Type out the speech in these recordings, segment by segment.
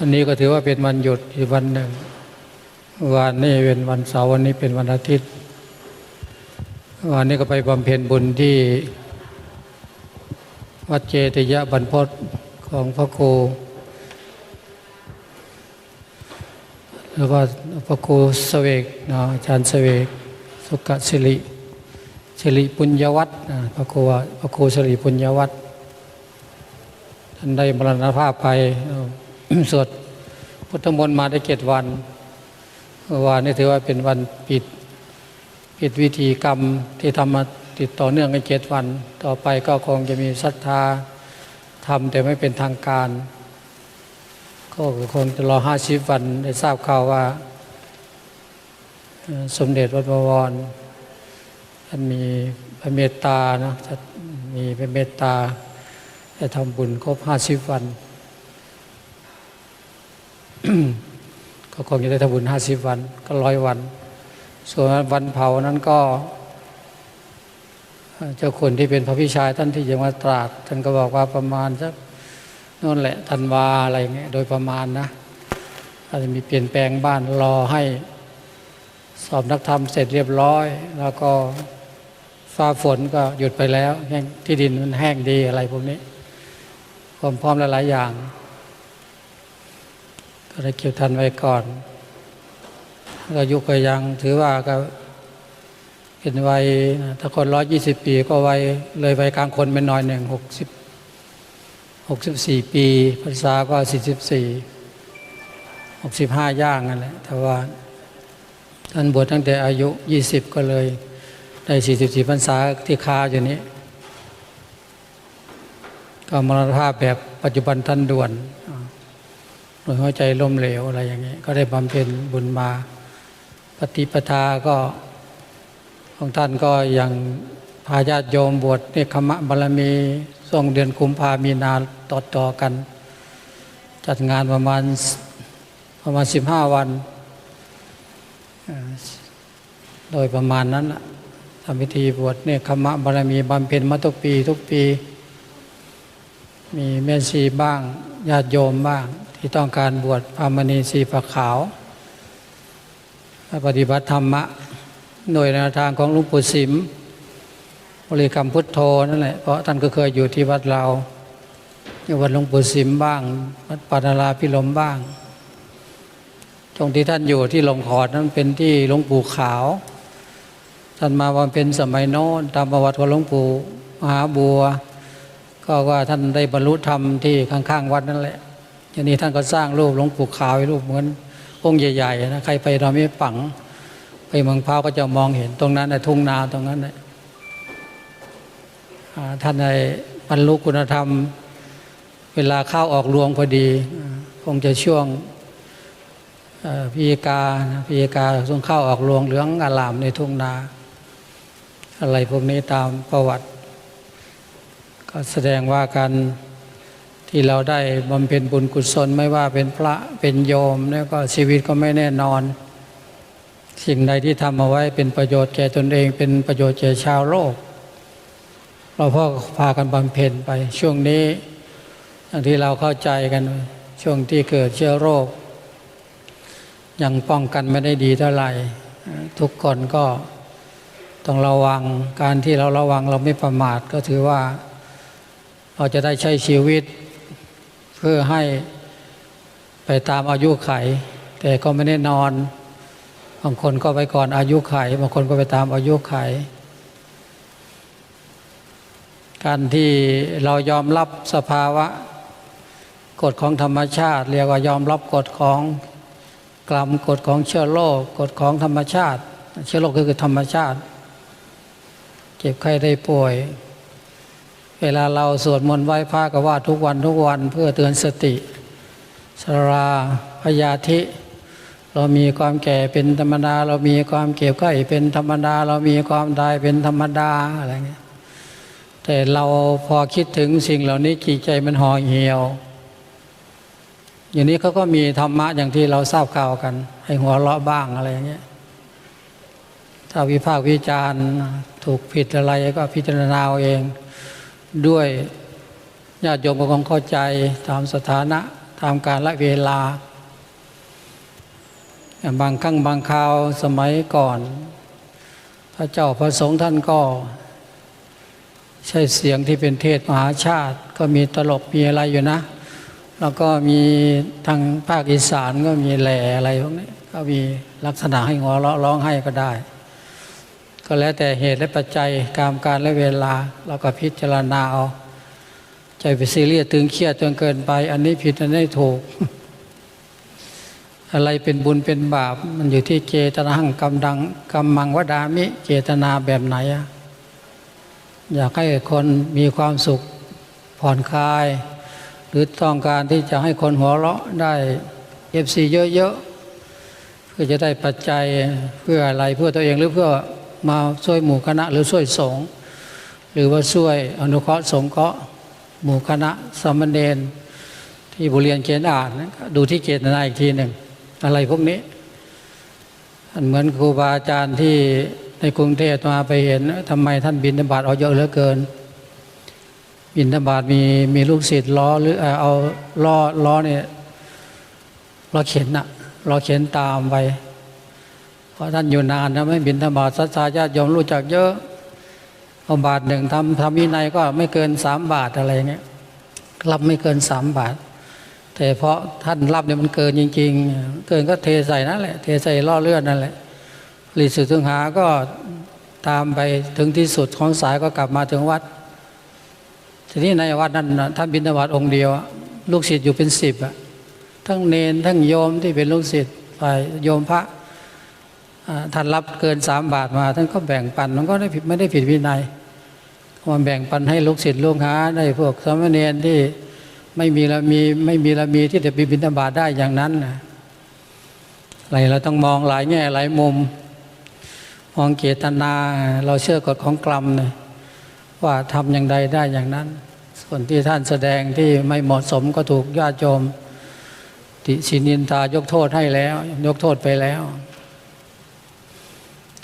วันนี้ก็ถือว่าเป็นวันหยุดอีกวันหนึ่งวันนี้เป็นวันเสาร์วันนี้เป็นวันอาทิตย์วันนี้ก็ไปบำเพ็ญบุญที่วัดเจติยะบรรพตของพระครูแล้วก็พระครูเสวกนะอาจารย์เสวกสุกสิริสิริปุญญวัฒน์นะพระครูว่าพระครูสิริปุญญวัฒน์ท่านได้มรณภาพไป สวดพุทธมนต์มาได้เจ็ดวันวานนี้ถือว่าเป็นวันปิดปิดวิธีกรรมที่ทำมาติดต่อเนื่องกันเจ็ดวัน ต่อไปก็คงจะมีศรัทธาทำแต่ไม่เป็นทางการ ก็คงจะรอห้าสิบวันได้ทราบข่าวว่า สมเด็จวัดบวรท่านมีพระเมตตานะจะมีพระเมตตาจะทำบุญครบห้าสิบวัน ก็คงจะได้ทำบุญห้าสิบวัน ก็ร้อยวัน ส่วนวันเผานั้นก็ เจ้าคนที่เป็นพระพิชายท่านที่ยังมาตราดท่านก็บอกว่าประมาณสักนั่นแหละธันวาอะไรเงี้ยโดยประมาณนะอาจจะมีเปลี่ยนแปลงบ้านรอให้สอบนักธรรมเสร็จเรียบร้อย แล้วก็ฟ้าฝนก็หยุดไปแล้วแห้งที่ดินมันแห้งดีอะไรพวกนี้ความพร้อมหลายๆอย่าง ก็ได้เก็บทันไว้ก่อนก็อายุก็ยังถือว่าก็เป็นวัยถ้าคนร้อยยี่สิบปีก็วัยเลยวัยกลางคนเป็นหน้อยหนึ่งหกสิบหกสิบสี่ปีพรรษาก็สี่สิบสี่หกสิบห้าย่างนั่นแหละแต่ว่าท่านบวชตั้งแต่อายุยี่สิบก็เลยได้สี่สิบสี่พรรษาที่คาอยู่นี้ ก็มรณภาพแบบปัจจุบันทันด่วน อ่าโดยหัวใจล้มเหลวอะไรอย่างนี้ก็ได้บำเพ็ญบุญมา ปฏิปทาก็ของท่านก็ย่างพาญาติโยมบวชเนคขมะบารมีส่งเดือนกุมภามีนาต่อต่อกัน จัดงานประมาณประมาณสิบห้าวัน โดยประมาณนั้นน่ะทำพิธีบวชเนคขมะบารมีบำเพ็ญมาทุกปีทุกปี มีแม่ชีบ้างญาติโยมบ้าง ที่ต้องการบวชพามณีสีฝักขาวปฏิบัติธรรมะ หน่วยแนวทางของหลวงปู่สิมบริกรรมพุทโธนั่นแหละเพราะท่านก็เคยอยู่ที่วัดเราอยู่วัดหลวงปู่สิมบ้าง วัดปานาลาพิลมบ้างตรงที่ท่านอยู่ที่หลงขอดนั้นเป็นที่หลวงปู่ขาว ท่านมาวันเป็นสมัยโน้นตามประวัติของหลวงปู่มหาบัว ก็ว่าท่านได้บรรลุธรรมที่ข้างๆวัดนั่นแหละทีนี้ท่านก็สร้างรูปหลวงปู่ขาวรูปเหมือนองค์ใหญ่ๆนะใครไปเราไม่ปัง ไปเมืองพร้าวก็จะมองเห็นตรงนั้นในทุ่งนาตรงนั้นนะท่านได้บรรลุคุณธรรม เวลาเข้าออกรวงพอดี คงจะช่วงเอ่อพิยกาพิยกาช่วงเข้าออกรวงเหลืองอลามในทุ่งนา อะไรพวกนี้ตามประวัติ ก็แสดงว่าการที่เราได้บำเพ็ญบุญกุศลไม่ว่าเป็นพระเป็นโยมแล้วก็ชีวิตก็ไม่แน่นอน สิ่งใดที่ทำเอาไว้เป็นประโยชน์แก่ตนเอง เป็นประโยชน์แก่ชาวโลก เราพ่อพากันบำเพ็ญไป ช่วงนี้อย่างที่เราเข้าใจกันช่วงที่เกิดเชื้อโรค ยังป้องกันไม่ได้ดีเท่าไหร่ทุกคนก็ต้องระวังการที่เราระวังเราไม่ประมาทก็ถือว่า เราจะได้ใช้ชีวิต เพื่อให้ไปตามอายุไข แต่ก็ไม่แน่นอน บางคนก็ไปก่อนอายุไข บางคนก็ไปตามอายุไข การที่เรายอมรับสภาวะ กฎของธรรมชาติ เรียกว่ายอมรับกฎของกรรมกฎของเชื้อโรคกฎของธรรมชาติ เชื้อโรคก็คือธรรมชาติ เจ็บไข้ได้ป่วย เวลาเราสวดมนต์ไหว้พระก็ว่าทุกวันทุกวันเพื่อเตือนสติสราพยาธิ เรามีความแก่เป็นธรรมดา เรามีความเก็บไข้เป็นธรรมดา เรามีความตายเป็นธรรมดาอะไรเงี้ยแต่เราพอคิดถึงสิ่งเหล่านี้จิตใจมันห่อเหี่ยว อย่างนี้เขาก็มีธรรมะอย่างที่เราทราบข่าวกัน ให้หัวเราะบ้างอะไรอย่างเงี้ยถ้าวิพากษ์วิจารณ์ถูกผิดอะไรก็พิจารณาเอาเอง ด้วยญาติโยมก็คงเข้าใจตามสถานะตามการละเวลา บางครั้งบางคราวสมัยก่อน พระเจ้าพระสงฆ์ท่านก็ ใช่เสียงที่เป็นเทศมหาชาติ ก็มีตลกมีอะไรอยู่นะ แล้วก็มีทางภาคอีสานก็มีแหล่อะไรพวกนี้ก็มีลักษณะให้หัวเราะร้องให้ก็ได้ ก็แล้วแต่เหตุและปัจจัยกามการและเวลา เราก็พิจารณาเอา ใจไปซีเรียสตึงเครียดจนเกินไป อันนี้ผิดอันนี้ถูก อะไรเป็นบุญเป็นบาป มันอยู่ที่เจตนาหังกำดังกำมังวดามิ เจตนาแบบไหน อยากให้คนมีความสุขผ่อนคลาย หรือต้องการที่จะให้คนหัวเราะได้เอฟซีเยอะๆเพื่อจะได้ปัจจัยเพื่ออะไรเพื่อตัวเองหรือเพื่อ มาช่วยหมู่คณะหรือช่วยสงฆ์หรือว่าช่วยอนุเคราะห์สงเคราะห์หมู่คณะสามเณรที่บุเรียนเขียนอ่านดูที่เจตนาอีกทีหนึ่งอะไรพวกนี้เหมือนครูบาอาจารย์ที่ในกรุงเทพมาไปเห็นทำไมท่านบินธบาตเอาเยอะเหลือเกิน บินธบาตมีมีลูกศิษย์ล้อหรือเอาเอาล้อล้อเนี่ยล้อเข็นอะล้อเข็นตามไป เพราะท่านอยู่นานนะไม่บินธบาตสัทธาญาติโยมรู้จักเยอะเอาบาทหนึ่งทำทำวินัยก็ไม่เกินสามบาทอะไรเงี้ยรับไม่เกินสามบาท แต่เพราะท่านรับเนี่ยมันเกินจริง ๆ เกินก็เทใส่นั่นแหละ เทใส่ล่อเลือดนั่นแหละลิสุถึงหาก็ตามไปถึงที่สุดของสายก็กลับมาถึงวัด ทีนี้ในวัดนั้นท่านบิณฑบาตองค์เดียว ลูกศิษย์อยู่เป็นสิบอะทั้งเนนทั้งโยมที่เป็นลูกศิษย์ฝ่ายโยมพระ ท่านรับเกินสามบาทมา ท่านก็แบ่งปันมันก็ได้ผิดไม่ได้ผิดวินัยมาแบ่งปันให้ลูกศิษย์ลูกหาได้พวกสามเณรที่ไม่มีละมีไม่มีละมีที่จะไปบิณฑบาตได้อย่างนั้นนะอะไรเราต้องมองหลายแง่หลายมุมมองเจตนา เราเชื่อกฎของกรรมเนี่ยว่าทำอย่างใดได้อย่างนั้น ส่วนที่ท่านแสดงที่ไม่เหมาะสมก็ถูกญาติโยมติชินินทายกโทษให้แล้ว ยกโทษไปแล้ว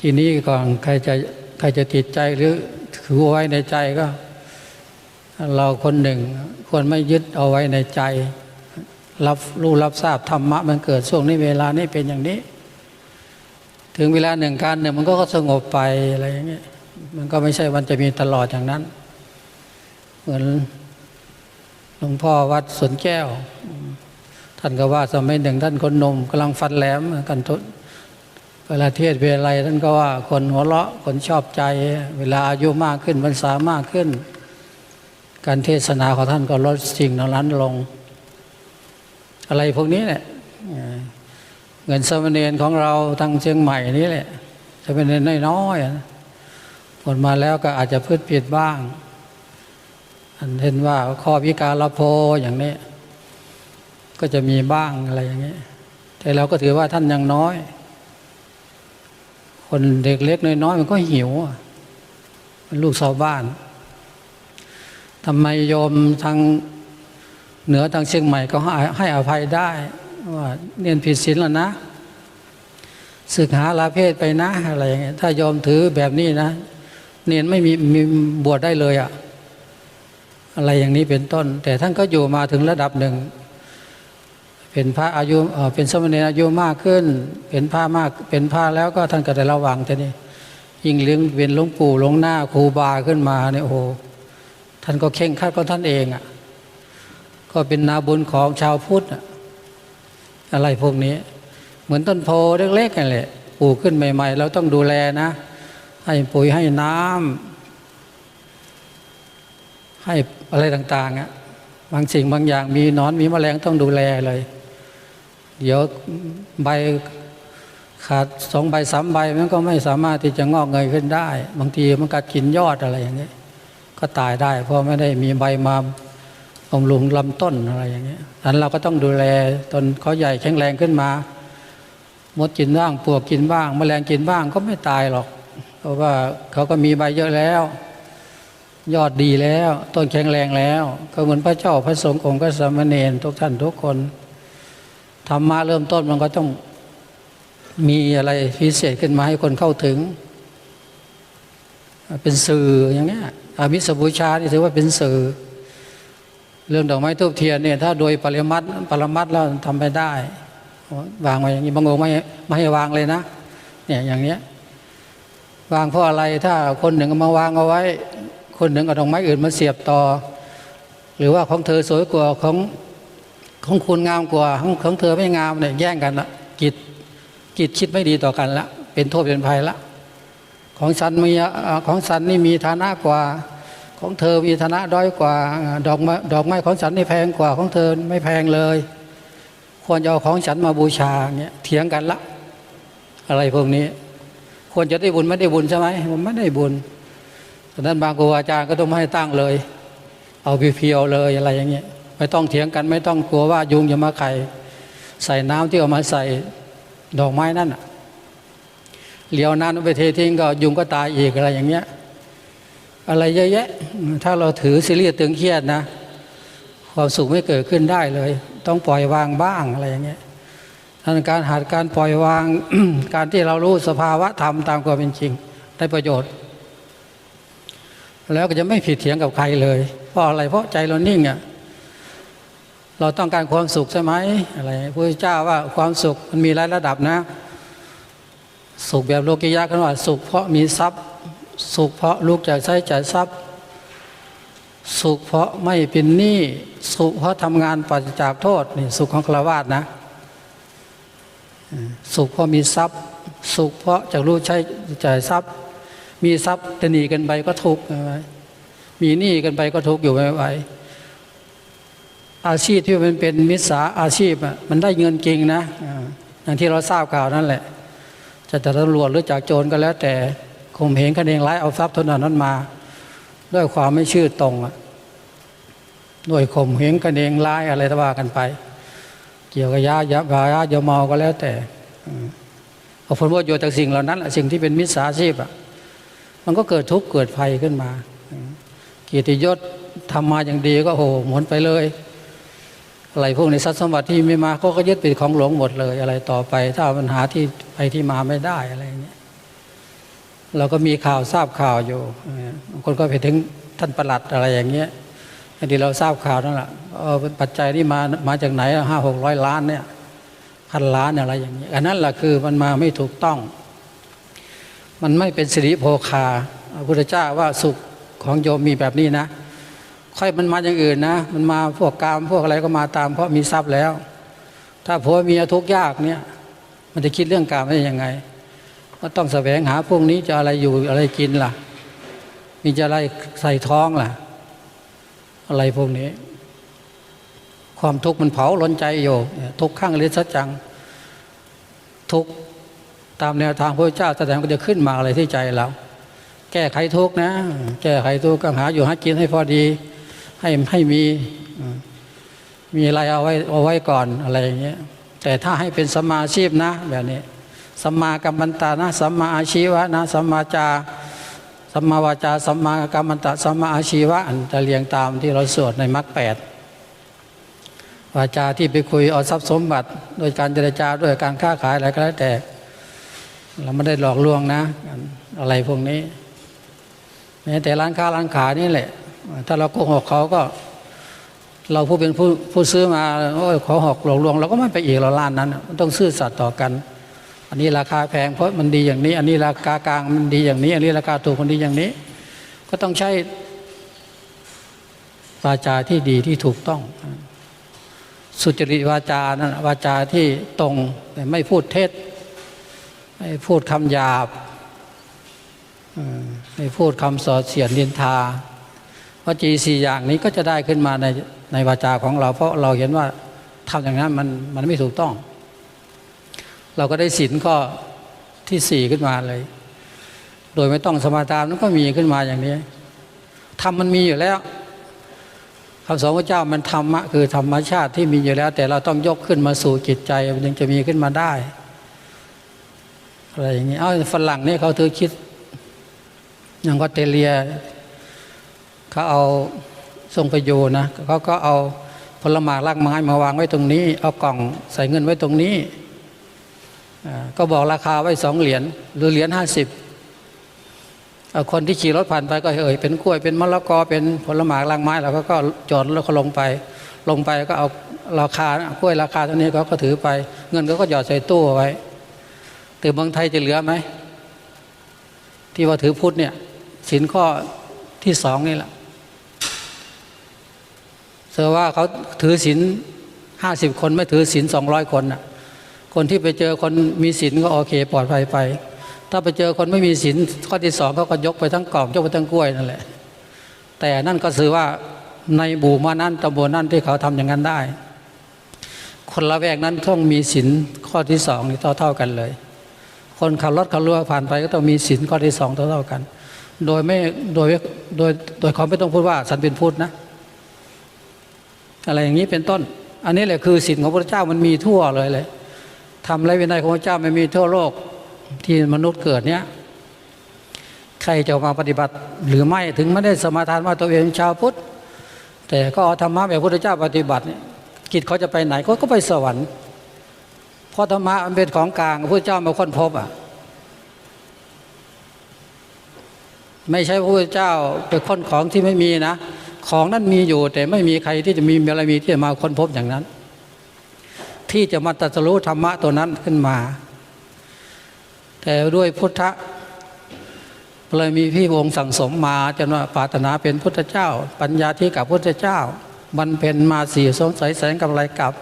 ทีนี้ก่อนใครจะใครจะติดใจหรือถือเอาไว้ในใจก็ เราคนหนึ่งควรไม่ยึดเอาไว้ในใจ รับรู้รับทราบธรรมะมันเกิดช่วงนี้เวลานี้เป็นอย่างนี้ ถึงเวลาหนึ่งการหนึ่งมันก็สงบไปอะไรอย่างเงี้ยมันก็ไม่ใช่วันจะมีตลอดอย่างนั้น เหมือนหลวงพ่อวัดสวนแก้ว ท่านก็ว่าสมัยหนึ่งท่านคนนมกำลังฟันแหลมกันทุ เวลาเทศเวลาอะไรท่านก็ว่าคนหัวเราะคนชอบใจ เวลาอายุมากขึ้นพรรษามากขึ้น การเทศนาของท่านก็ลดสิ่งเหล่านั้นลง อะไรพวกนี้เนี่ยเงินสมณเณรของเราทางเชียงใหม่นี้แหละจะเป็นเงินน้อยๆนะผลมาแล้วก็อาจจะพืชผิดบ้างอันเห็นว่าข้อพิการละโพอย่างนี้ ก็จะมีบ้างอะไรอย่างนี้แต่เราก็ถือว่าท่านยังน้อย คนเด็กเล็กน้อยๆมันก็หิวเป็นลูกชาวบ้านทำไมโยมทางเหนือทางเชียงใหม่ก็ให้ให้อภัยได้ว่าเรียนผิดศีลแล้วนะศึกหาลาเพศไปนะอะไรอย่างเงี้ยถ้าโยมถือแบบนี้นะ เนียนไม่มีมีบวชได้เลยอะอะไรอย่างนี้เป็นต้น แต่ท่านก็อยู่มาถึงระดับหนึ่ง เป็นพระอายุเป็นสมณีอายุมากขึ้น เป็นพระมากเป็นพระแล้วก็ท่านก็ได้ระวังทีนี้ยิ่งเลี้ยงเป็นหลวงปู่หลวงหน้าครูบาขึ้นมาเนี่ยโอ้โท่านก็เข่งคัดของท่านเองอะ่ะก็เป็นนาบุญของชาวพุทธอะอะไรพวกนี้ เหมือนต้นโพเล็กๆกันแหละปลูกขึ้นใหม่ ๆ เราต้องดูแลนะ ให้ปุ๋ยให้น้ำให้อะไรต่างๆอะบางสิ่งบางอย่างมีนอนมีแมลงต้องดูแลเลย เดี๋ยวใบขาดสองใบสามใบมันก็ไม่สามารถที่จะงอกเงยขึ้นได้ บางทีมันกัดกินยอดอะไรอย่างนี้ก็ตายได้ เพราะไม่ได้มีใบมาบำรุงลำต้นอะไรอย่างนี้อันเราก็ต้องดูแลตนเขาใหญ่แข็งแรงขึ้นมา มดกินบ้างปลวกกินบ้าง แมลงกินบ้างก็ไม่ตายหรอก เพราะว่าเขาก็มีใบเยอะแล้ว ยอดดีแล้ว ต้นแข็งแรงแล้ว ก็เหมือนพระเจ้าพระสงฆ์องค์ก็สามเณรทุกท่านทุกคน ธรรมะเริ่มต้นมันก็ต้องมีอะไรพิเศษขึ้นมาให้คนเข้าถึง เป็นสื่ออย่างเงี้ยอามิสบูชาที่ถือว่าเป็นสื่อ เรื่องดอกไม้ทูบเทียนเนี่ยถ้าโดยปริมัดปรมัดแล้วทำไปได้ วางไว้อย่างนี้บางองค์ไม่ไม่ให้วางเลยนะเนี่ยอย่างเนี้ยวางเพราะอะไรถ้าคนหนึ่งมาวางเอาไว้ คนหนึ่งเอาดอกไม้อื่นมาเสียบต่อ หรือว่าของเธอสวยกว่าของ ของคุณงามกว่าของของเธอไม่งามเนี่ยแย่งกันละจิตจิตคิดไม่ดีต่อกันละเป็นโทษเป็นภัยละของฉันมีของฉันนี่มีฐานะกว่า ของเธอมีฐานะด้อยกว่า ดอกไม้ดอกไม้ของฉันนี่แพงกว่าของเธอไม่แพงเลย ควรจะเอาของฉันมาบูชาเงี้ยเถียงกันละ อะไรพวกนี้ ควรจะได้บุญไม่ได้บุญใช่ไหมผมไม่ได้บุญดังนั้นบางครูอาจารย์ก็ต้องไม่ให้ตั้งเลย เอาเพียวๆเลยอะไรอย่างเงี้ย ไม่ต้องเถียงกัน ไม่ต้องกลัวว่ายุงจะมาไข่ใส่น้ำที่เอามาใส่ดอกไม้นั่นเหลียวน้ำไปเททิ้งก็ยุงก็ตายอีกอะไรอย่างเงี้ย อะไรเยอะแยะ ถ้าเราถือซีเรียสตึงเครียดนะ ความสุขไม่เกิดขึ้นได้เลย ต้องปล่อยวางบ้างอะไรอย่างเงี้ยดังนั้นการหัดการปล่อยวางการที่เรารู้สภาวะธรรมตามความเป็นจริงได้ประโยชน์ แล้วก็จะไม่ผิดเถียงกับใครเลย เพราะอะไรเพราะใจเรานิ่งอะ เราต้องการความสุขใช่ไหมอะไรพระเจ้าว่าความสุขมันมีหลายระดับนะ สุขแบบโลกิยะกันว่า สุขเพราะมีทรัพย์ สุขเพราะลูกจากใช้จ่ายทรัพย์ สุขเพราะไม่เป็นหนี้สุขเพราะทำงานปัจจากโทษนี่สุขของฆราวาสนะสุขเพราะมีทรัพย์ สุขเพราะจากรู้ใช้จ่ายทรัพย์ มีทรัพย์แต่หนีกันไปก็ทุกข์ไหมมีหนี้กันไปก็ทุกข์อยู่ไม่ไหว อาชีพที่มันเป็นมิจฉาอาชีพมันได้เงินจริงนะอย่างที่เราทราบข่าวนั่นแหละ จะจากตำรวจหรือจากโจรก็แล้ว แต่ข่มเหงกันเองไล่เอาทรัพย์เท่านั้นมา ด้วยความไม่ชื่อตรงด้วยข่มเหงกันเองไล่อะไรต่ว่ากันไป เกี่ยวกับยายับยายาเมาก็แล้วแต่เอาผลประโยชน์จากสิ่งเหล่านั้นสิ่งที่เป็นมิจฉาชีพอะมันก็เกิดทุกข์เกิดภัยขึ้นมาเกียรติยศทำมาอย่างดีก็โหหมดไปเลย อะไรพวกในทรัพย์สมบัติที่ไม่มาก็ก็ยึดเป็นของหลวงหมดเลยอะไรต่อไป ถ้าปัญหาที่ไปที่มาไม่ได้อะไรเงี้ยเราก็มีข่าวทราบข่าวอยู่บางคนก็ไปถึงท่านประหลัดอะไรอย่างเงี้ยอันที่เราทราบข่าวนั่นแหละเออปัจจัยที่มามาจากไหนห้าหกร้อยล้านเนี่ยพันล้านอะไรอย่างเงี้ยอันนั้นแหละคือมันมาไม่ถูกต้อง มันไม่เป็นสิริโภคาพระพุทธเจ้าว่าสุขของโยมมีแบบนี้นะ ค่อยมันมาอย่างอื่นนะ มันมาพวกกามพวกอะไรก็มาตาม เพราะมีทรัพย์แล้ว ถ้าผัวเมียทุกข์ยากเนี่ย มันจะคิดเรื่องกามได้ยังไง ก็ต้องแสวงหาพวกนี้จะอะไรอยู่อะไรกินล่ะ มีจะอะไรใส่ท้องล่ะ อะไรพวกนี้ ความทุกข์มันเผาล้นใจอยู่ทุกข้างเลสัจจัง ทุกตามแนวทางพระเจ้าแสดงก็จะขึ้นมาอะไรที่ใจเราแก้ไขทุกข์นะ แก้ไขทุกก็หาอยู่หากินให้พอดี ให้ให้มีมีอะไรเอาไว้เอาไว้ก่อนอะไรอย่างเงี้ยแต่ถ้าให้เป็นสมาอาชีพนะแบบนี้สัมมากัมมันตานะสัมมาอาชีวะนะสัมมาจาสัมมาวาจาสัมมากัมมันตะสัมมาอาชีวะอันจะเรียงตามที่เราสวดในมรรคแปดวาจาที่ไปคุยเอาทรัพย์สมบัติ โดยการเจรจาด้วยการค้าขายอะไรก็แล้วแต่ เราไม่ได้หลอกลวงนะ อะไรพวกนี้แม้แต่ร้านค้าร้านขายนี่แหละ ถ้าเราโกหกเขาก็ เราผู้เป็นผู้ผู้ซื้อมาโอ้ยขอหอกหลอกลวงเราก็ไม่ไปอีกเราร้านนั้นมันต้องซื่อสัตย์ต่อกัน อันนี้ราคาแพงเพราะมันดีอย่างนี้ อันนี้ราคากลางมันดีอย่างนี้ อันนี้ราคาถูกมันดีอย่างนี้ ก็ต้องใช้วาจาที่ดีที่ถูกต้อง สุจริตวาจานะวาจาที่ตรงแต่ไม่พูดเท็จไม่พูดคำหยาบไม่พูดคำสอดเสียดนินทา วจีสี่อย่างนี้ก็จะได้ขึ้นมาในในวาจาของเรา เพราะเราเห็นว่าทำอย่างนั้นมันมันไม่ถูกต้อง เราก็ได้สินข้อที่สี่ขึ้นมาเลย โดยไม่ต้องสมาทานมันก็มีขึ้นมาอย่างนี้ทำมันมีอยู่แล้วคำสอนพระเจ้ามันธรรมะคือธรรมชาติที่มีอยู่แล้ว แต่เราต้องยกขึ้นมาสู่จิตใจมันยังจะมีขึ้นมาได้อะไรอย่างนี้เอ้าฝรั่งนี่เขาถือคิดอย่างออเตเลีย เขาเอาทรงประโยชน์นะเขาก็เอาผลไม้รากไม้มาวางไว้ตรงนี้ เอากล่องใส่เงินไว้ตรงนี้ ก็บอกราคาไว้สองเหรียญหรือเหรียญห้าสิบเอ่อคนที่ขี่รถผ่านไปก็เอ่ยเป็นกล้วยเป็นมะละกอเป็นผลไม้รางไม้เราก็ก็จอดแล้วก็ลงไป ลงไปก็เอาราคากล้วยราคาเท่านี้เขาก็ถือไป เงินเขาก็หยอดใส่ตู้เอาไว้แต่เมืองไทยจะเหลือไหมที่ว่าถือพุทธเนี่ยสินข้อที่สองนี่แหละ เสือว่าเขาถือศีลห้าสิบคนไม่ถือศีลสองร้อยคนน่ะคนที่ไปเจอคนมีศีลก็โอเคปลอดภัยไป ถ้าไปเจอคนไม่มีศีลข้อที่สองเขาก็ยกไปทั้งกล่องยกไปทั้งกล้วยนั่นแหละ แต่นั่นก็ถือว่าในบูมานั่นตำบลนั่นที่เขาทำอย่างนั้นได้ คนละแวกนั้นต้องมีศีลข้อที่สองนี่เท่าเท่ากันเลย คนขับรถขับเรือผ่านไปก็ต้องมีศีลข้อที่สองเท่าเท่ากัน โดยไม่โดยโดยโดยเขาไม่ต้องพูดว่าฉันเป็นพุทธนะ อะไรอย่างนี้เป็นต้น อันนี้แหละคือศีลของพระเจ้ามันมีทั่วเลยเลยทำไรวินัยของพระเจ้ามันมีทั่วโลกที่มนุษย์เกิดเนี้ยใครจะมาปฏิบัติหรือไม่ถึงไม่ได้สมาทานว่าตัวเองชาวพุทธ แต่ก็เอาธรรมะแบบพระพุทธเจ้าปฏิบัตินี่กิจเขาจะไปไหนเขาก็ไปสวรรค์เพราะธรรมะมันเป็นของกลางพระเจ้ามาค้นพบอะไม่ใช่พระพุทธเจ้าไปค้นของที่ไม่มีนะ ของนั้นมีอยู่แต่ไม่มีใครที่จะมีบารมีที่จะมาค้นพบอย่างนั้น ที่จะมาตรัสรู้ธรรมะตัวนั้นขึ้นมา แต่ด้วยพุทธะเลยมีพี่วงสั่งสมมาจนว่าปารถนาเป็นพุทธเจ้า ปัญญาที่กับพุทธเจ้าบรรเพ็ญมาสี่สงสัยแสงกำไรกับ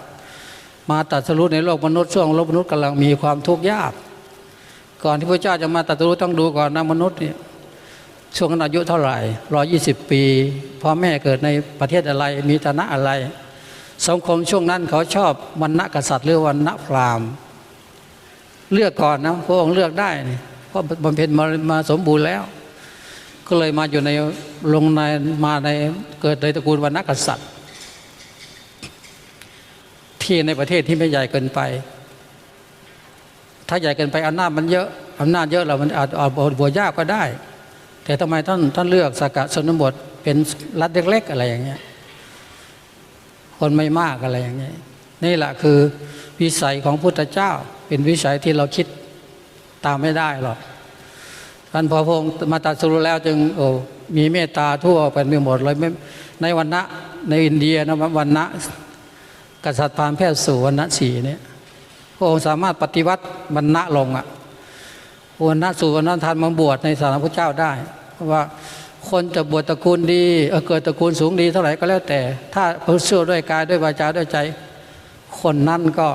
มาตรัสรู้ในโลกมนุษย์ช่วงโลกมนุษย์กำลังมีความทุกข์ยาก ก่อนที่พระเจ้าจะมาตรัสรู้ต้องดูก่อนนะมนุษย์เนี่ย ช่วงนั้นอายุเท่าไหร่ร้อยี่สิบปีพ่อแม่เกิดในประเทศอะไรมีฐานะอะไร สังคมช่วงนั้นเขาชอบวันณะกษัตริย์หรือวันณะพราหมณ์ เลือกก่อนนะพระองค์เลือกได้เพราะบำเพ็ญมามาสมบูรณ์แล้ว ก็เลยมาอยู่ในลงในมาในเกิดในตระกูลวันณะกษัตริย์ ที่ในประเทศที่ไม่ใหญ่เกินไป ถ้าใหญ่เกินไปอำนาจมันเยอะอำนาจเยอะเรามันอาจอาจบวชยากก็ได้ แต่ทำไมท่านท่านเลือกสกัดชนบทเป็นรัฐเล็กๆอะไรอย่างเงี้ยคนไม่มากอะไรอย่างเงี้ยนี่แหละคือวิสัยของพุทธเจ้า เป็นวิสัยที่เราคิดตามไม่ได้หรอกท่านพอพงค์มาตรัสรู้แล้วจึงโอ้มีเมตตาทั่วไปหมดเลยในวันนะในอินเดียนะวันนะกษัตริย์พามแพทย์สู่วันนะสี่เนี่ยพระองค์สามารถปฏิวัติวันนะลงอะ วันนะสู่วันนั้นทันมาบวชในศาสนาพระเจ้าได้ เพราะว่าคนจะบวชตระกูลดีเเกิดตระกูลสูงดีเท่าไหร่ก็แล้วแต่ ถ้าเขาเชื่อด้วยกายด้วยวาจาด้วยใจ คนนั้นก็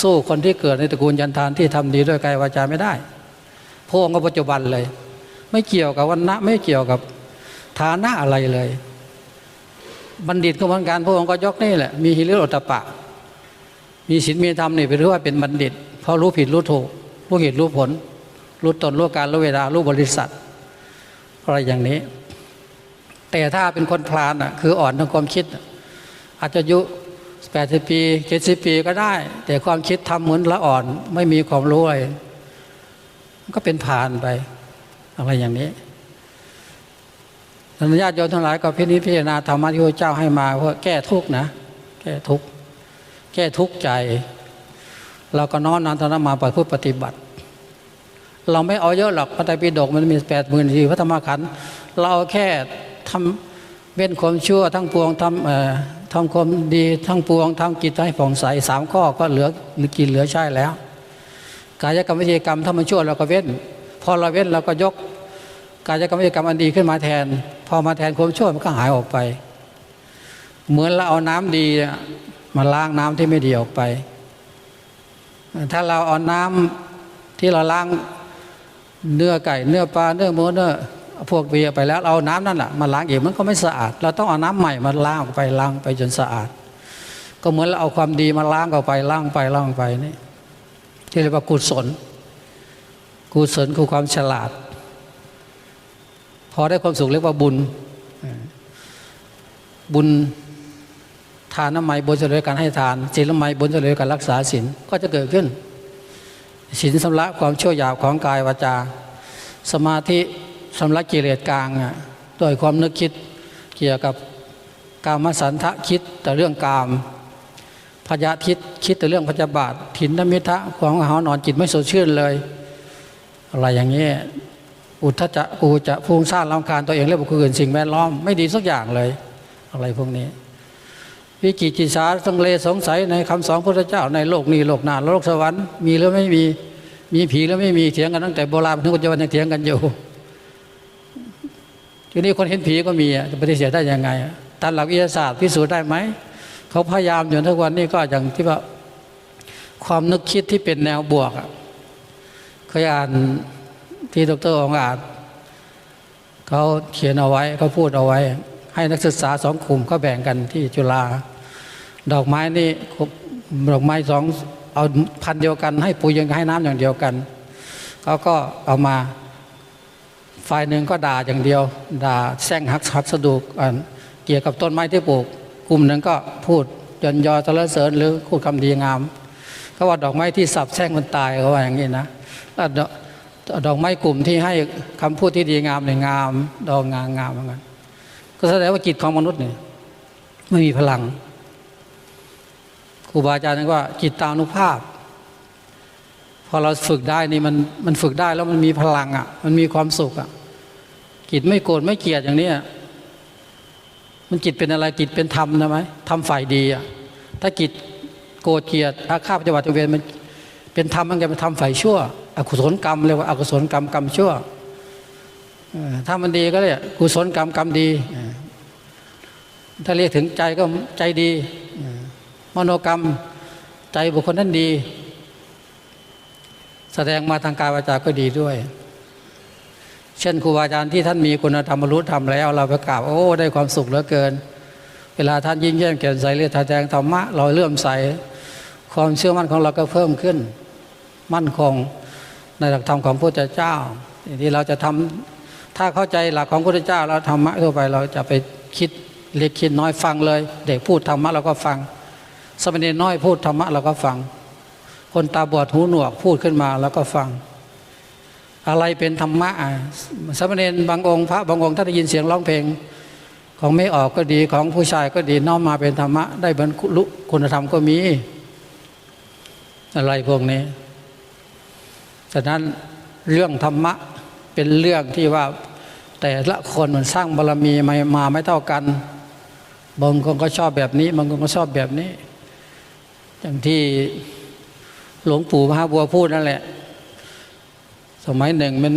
สู้คนที่เกิดในตระกูลยันทานที่ทำดีด้วยกายวาจาไม่ได้พระองค์ก็ปัจจุบันเลย ไม่เกี่ยวกับวันนะไม่เกี่ยวกับฐานะอะไรเลย บัณฑิตก็เหมือนกันพระองก็ยกนี่แหละมีฮิริโอตปะ มีศีลมีธรรมนี่เป็นเรียกว่าเป็นบัณฑิตเพราะรู้ผิดรู้ถูกรู้เหตุรู้ผล รู้ตนรู้การรู้เวลารู้บริษัทอะไรอย่างนี้ แต่ถ้าเป็นคนพลานอะคืออ่อนทางความคิด อาจจะอายุแปดสิบปีเจ็ดสิบปีก็ได้ แต่ความคิดทำเหมือนละอ่อน ไม่มีความรู้อะไรมันก็เป็นผ่านไป อะไรอย่างนี้ท่านญาติโยมทั้งหลายก็พินิจพิจารณาธรรมะที่พระเจ้าให้มาเพื่อแก้ทุกข์นะ แก้ทุกข์แก้ทุกข์ใจ เราก็น้อมนำธรรมะมาประพฤติปฏิบัติ เราไม่เอาเยอะหรอกพระไตรปิฎกมันมีแปดหมื่นทีพระธรรมขันธ์เราเอาแค่ทำเว้นความชั่วทั้งปวงทำเอ่อทำความดีทั้งปวงทำกิจให้ผ่องใสสามข้อก็เหลือหรือกินเหลือใช้แล้ว กายกรรมวิธีกรรมถ้ามันชั่วเราก็เว้น พอเราเว้นเราก็ยก กายกรรมวิธีกรรมอันดีขึ้นมาแทน พอมาแทนความชั่วมันก็หายออกไป เหมือนเราเอาน้ำดีมาล้างน้ำที่ไม่ดีออกไป ถ้าเราเอาน้ำที่เราล้าง เนื้อไก่เนื้อปลาเนื้อหมูเนื้อพวกเบียไปแล้วเอาน้ำนั่นแหละมาล้างอีกมันก็ไม่สะอาด เราต้องเอาน้ำใหม่มาล้างออกไปล้างไปจนสะอาด ก็เหมือนเราเอาความดีมาล้างออกไปล้างไปล้างไปนี่ที่เรียกว่ากุศล กุศลคือความฉลาด พอได้ความสุขเรียกว่าบุญ บุญทานน้ำไม้บุญเฉลยการให้ทานศีลน้ำไม้บุญเฉลยการรักษาศีลก็จะเกิดขึ้น ศีลสำลักความชั่วหยาบของกายวาจา สมาธิสำลักกิเลสกลางด้วยความนึกคิดเกี่ยวกับกามสันทะคิดแต่เรื่องกามพยาธิคิดแต่เรื่องพยาบาทถินนมิทะของหานอนจิตไม่สดชื่นเลย อะไรอย่างนี้อุทธจะกูจะฟุ้งซ่านรำคาญตัวเองและบุคคลอื่นสิ่งแวดล้อมไม่ดีสักอย่างเลย อะไรพวกนี้ วิกิจิสาสังเลสงสัยในคำสอนพระเจ้าในโลกนี้โลกหน้าโลกสวรรค์มีหรือไม่มีมีผีหรือไม่มีเถียงกันตั้งแต่โบราณถึงปัจจุบันยังเถียงกันอยู่ทีนี้คนเห็นผีก็มีจะปฏิเสธได้ยังไงตามหลักวิทยาศาสตร์พิสูจน์ได้ไหมเขาพยายามอยู่ทุกวันนี้ก็อย่างที่ว่าความนึกคิดที่เป็นแนวบวกเคยอ่านที่ดรองอาจเขาเขียนเอาไว้เขาพูดเอาไว้ ให้นักศึกษาสองกลุ่มก็แบ่งกันที่จุฬา ดอกไม้นี่ดอกไม้สองเอาพันเดียวกัน ให้ปุ๋ยยังให้น้ำอย่างเดียวกันเขาก็เอามาฝ่ายหนึ่งก็ด่าอย่างเดียว ด่าแซงหักหักสะดุกเกี่ยวกับต้นไม้ที่ปลูก กลุ่มหนึ่งก็พูดยนยอสรรเสริญหรือพูดคำดีงามเขาว่าดอกไม้ที่สับแซงมันตายเขาว่าอย่างนี้นะดอกไม้กลุ่มที่ให้คำพูดที่ดีงามเนี่ยงาม ดอกงามงามเหมือนกันก็แสดงว่าจิตของมนุษย์เนี่ยไม่มีพลัง ครูบาอาจารย์ว่าจิตตานุภาพ พอเราฝึกได้นี่มันมันฝึกได้แล้วมันมีพลังอะ มันมีความสุขอะจิตไม่โกรธไม่เกลียดอย่างเนี้ยมันจิตเป็นอะไรจิตเป็นธรรมนะไหมทำฝ่ายดีอะถ้าจิตโกรธเกลียดอาฆาตปฏิบัติเวรมันเป็นธรรมมันจะเป็นทำฝ่ายชั่ว อกุศลกรรมเรียกว่าอกุศลกรรมกรรมชั่วถ้ามันดีก็เรียกกุศลกรรมกรรมดี ถ้าเรียกถึงใจก็ใจดี มโนกรรมใจบุคคลนั้นดี แสดงมาทางกายวาจาก็ดีด้วย เช่นครูบาอาจารย์ที่ท่านมีคุณธรรมรรลุธรรมแล้ว เราไปกราบโอ้ ได้ความสุขเหลือเกิน เวลาท่านยิ่งแย้มแก่นใสเรียกแสดงธรรมะเราเลื่อมใส ความเชื่อมั่นของเราก็เพิ่มขึ้น มั่นคงในหลักธรรมของพระพุทธเจ้าที่เราจะทำถ้าเข้าใจหลักของพระพุทธเจ้าแล้วธรรมะทั่วไปเราจะไปคิดเล็กคิดน้อยฟังเลย เด็กพูดธรรมะเราก็ฟัง สมณีน้อยพูดธรรมะเราก็ฟัง คนตาบอดหูหนวกพูดขึ้นมาแล้วก็ฟัง อะไรเป็นธรรมะสมณีบางองค์พระบางองค์ถ้าได้ยินเสียงร้องเพลง ของไม่ออกก็ดีของผู้ชายก็ดีน้อมมาเป็นธรรมะ ได้บรรลุคุณธรรมก็มี อะไรพวกนี้ฉะนั้นเรื่องธรรมะเป็นเรื่องที่ว่าแต่ละคนมันสร้างบารรมีมามาไม่เท่ากันบางคนก็ชอบแบบนี้บางคนก็ชอบแบบนี้ อย่างที่หลวงปู่มหาบัวพูดนั่นแหละ สมัยหนึ่งมัน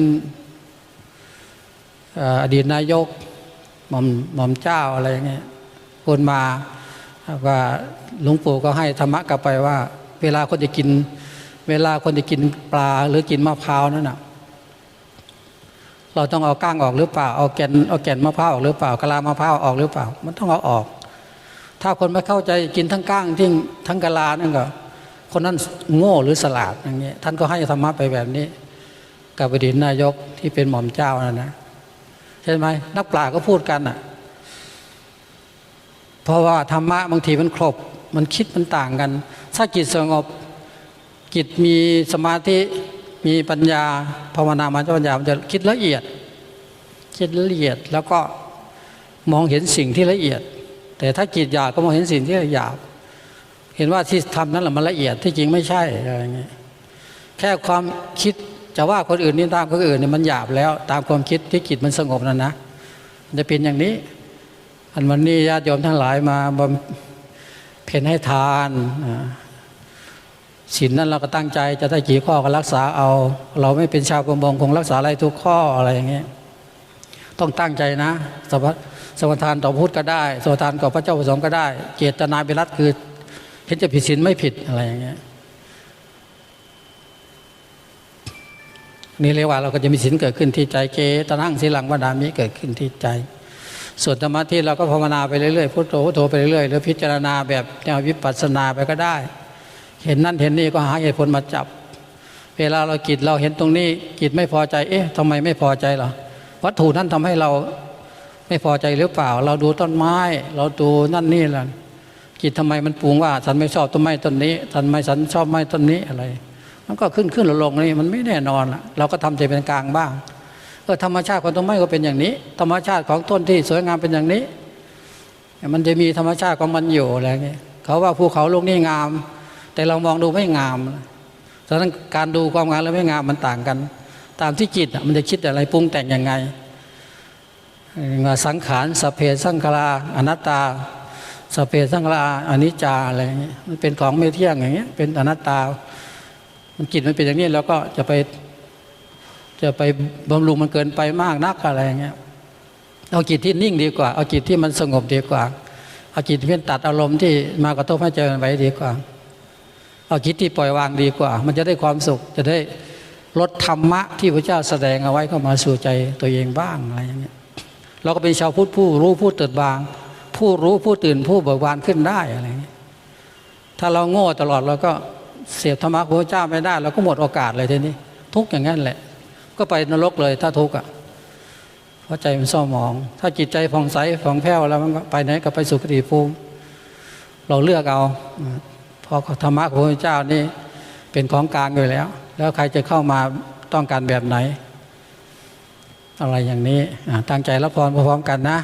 อดีตนายกหม่อมหม่อมเจ้าอะไรเงี้ยคนมาว่าหลวงปู่ก็ให้ธรรมะกลับไปว่า เวลาคนจะกิน เวลาคนจะกินปลาหรือกินมะพร้าวนั่นน่ะเราต้องเอาก้างออกหรือเปล่า เอาแกนเอาแกนมะพร้าวออกหรือเปล่ากะลามะพร้าวออกหรือเปล่า มันต้องเอาออก ถ้าคนไม่เข้าใจกินทั้งก้างทิ้งทั้งกะลานั่นก็คนนั้นโง่หรือสลาดอย่างเงี้ยท่านก็ให้ธรรมะไปแบบนี้กับอดีตนายกที่เป็นหม่อมเจ้านั่นนะใช่ไหมนักปราชญ์ก็พูดกันอะ เพราะว่าธรรมะบางทีมันครบ มันคิดมันต่างกัน ถ้าจิตสงบจิตมีสมาธิมีปัญญาภาวนามาจปัญญามันจะคิดละเอียดคิดละเอียดแล้วก็มองเห็นสิ่งที่ละเอียด แต่ถ้าจิตหยาบก็มองเห็นสิ่งที่หยาบ เห็นว่าที่ทำนั้นแหละมันละเอียดที่จริงไม่ใช่อะไรเงี้ยแค่ความคิดจะว่าคนอื่นนี่ตามคนอื่นเนี่ยมันหยาบแล้ว ตามความคิดที่จิตมันสงบนั่นนะมันจะเป็นอย่างนี้ อันวันนี้ญาติโยมทั้งหลายมาบำเพ็ญให้ทานศีลนั้นเราก็ตั้งใจจะได้กี่ข้อก็รักษาเอา เราไม่เป็นชาวประมงคงรักษาอะไรทุกข้ออะไรอย่างเงี้ยต้องตั้งใจนะสม สมทานต่อพุทธก็ได้ สมทานต่อพระเจ้าประสงค์ก็ได้ เจตนาเป็นรัตคือเห็นจะผิดศีลไม่ผิดอะไรอย่างเงี้ยนี่เรียกว่าเราก็จะมีศีลเกิดขึ้นที่ใจเกตนั่งสีลังวดามิเกิดขึ้นที่ใจส่วนธรรมะที่เราก็ภาวนาไปเรื่อยๆพุทโธพุทโธไปเรื่อยๆหรือพิจารณาแบบแนววิปัสสนาไปก็ได้ เห็นนั่นเห็นนี่ก็หาเหตุผลมาจับ เวลาเรากิจเราเห็นตรงนี้กิจไม่พอใจ เอ๊ะทำไมไม่พอใจเหรอวัตถุนั้นทำให้เรา ไม่พอใจหรือเปล่า เราดูต้นไม้ เราดูนั่นนี่แหละจิตทำไมมันปรุงว่าฉันไม่ชอบต้นไม้ต้นนี้ฉันไม่ฉันชอบไม้ต้นนี้อะไร มันก็ขึ้นขึ้นลงลงนี่มันไม่แน่นอนละเราก็ทำใจเป็นกลางบ้างเออธรรมชาติของต้นไม้ก็เป็นอย่างนี้ ธรรมชาติของต้นที่สวยงามเป็นอย่างนี้ มันจะมีธรรมชาติของมันอยู่อะไรเงี้ยเขาว่าภูเขาลูกนี้งาม แต่เรามองดูไม่งามฉะนั้นการดูความงามและไม่งามมันต่างกัน ตามที่จิตมันจะคิดอะไรปรุงแต่งยังไง สังขารสเพสังขาราอนัตตา สเพสังขาราอนิจจาอะไรอย่างเงี้ยมันเป็นของไม่เที่ยงอย่างเงี้ยเป็นอนัตตา มันจิตมันเป็นอย่างนี้แล้วก็จะไปจะไปบำรุงมันเกินไปมากนักอะไรอย่างเงี้ยเอาจิตที่นิ่งดีกว่า เอาจิตที่มันสงบดีกว่าเอาจิตที่เป็นตัดอารมณ์ที่มากระทบให้เจอไว้ดีกว่า เอาจิตที่ปล่อยวางดีกว่า มันจะได้ความสุขจะได้ลดธรรมะที่พระเจ้าแสดงเอาไว้เข้ามาสู่ใจตัวเองบ้างอะไรอย่างเงี้ย เราก็เป็นชาวพุทธผู้รู้ผู้ตื่นบาง ผู้รู้ผู้ตื่นผู้เบิกบานขึ้นได้อะไรอย่างนี้ถ้าเราโง่ตลอดเราก็เสียบธรรมะพระเจ้าไม่ได้เราก็หมดโอกาสเลยทีนี้ ทุกอย่างนั้นแหละ ก็ไปนรกเลยถ้าทุกข์อะเพราะใจมันเศร้าหมอง ถ้าจิตใจผ่องใสผ่องแผ้วแล้วมันก็ไปไหนก็ไปสุคติภูมิเราเลือกเอาเพราะธรรมะของพระเจ้านี่เป็นของกลางอยู่แล้ว แล้วใครจะเข้ามาต้องการแบบไหน อะไรอย่างนี้ตั้งใจรับพรพร้อมกันนะ